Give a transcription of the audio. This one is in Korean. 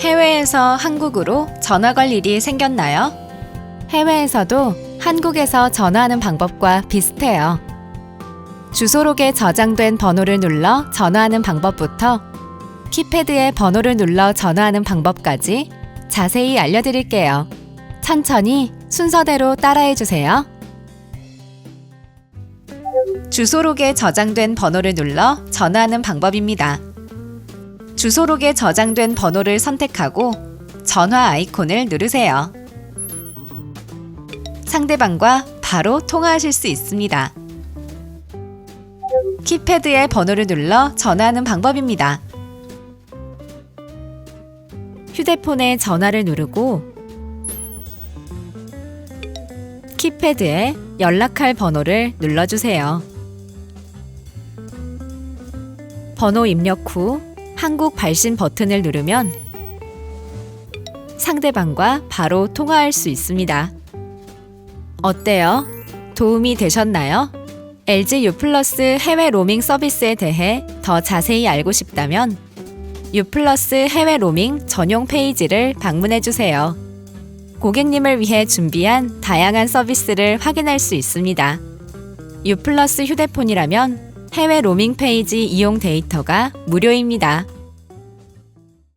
해외에서 한국으로 전화 걸 일이 생겼나요? 해외에서도 한국에서 전화하는 방법과 비슷해요. 주소록에 저장된 번호를 눌러 전화하는 방법부터 키패드에 번호를 눌러 전화하는 방법까지 자세히 알려드릴게요. 천천히 순서대로 따라해 주세요. 주소록에 저장된 번호를 눌러 전화하는 방법입니다. 주소록에 저장된 번호를 선택하고 전화 아이콘을 누르세요. 상대방과 바로 통화하실 수 있습니다. 키패드에 번호를 눌러 전화하는 방법입니다. 휴대폰에 전화를 누르고 키패드에 연락할 번호를 눌러주세요. 번호 입력 후 한국 발신 버튼을 누르면 상대방과 바로 통화할 수 있습니다. 어때요? 도움이 되셨나요? LG U 플러스 해외 로밍 서비스에 대해 더 자세히 알고 싶다면 U 플러스 해외 로밍 전용 페이지를 방문해 주세요. 고객님을 위해 준비한 다양한 서비스를 확인할 수 있습니다. U 플러스 휴대폰이라면 해외 로밍 페이지 이용 데이터가 무료입니다.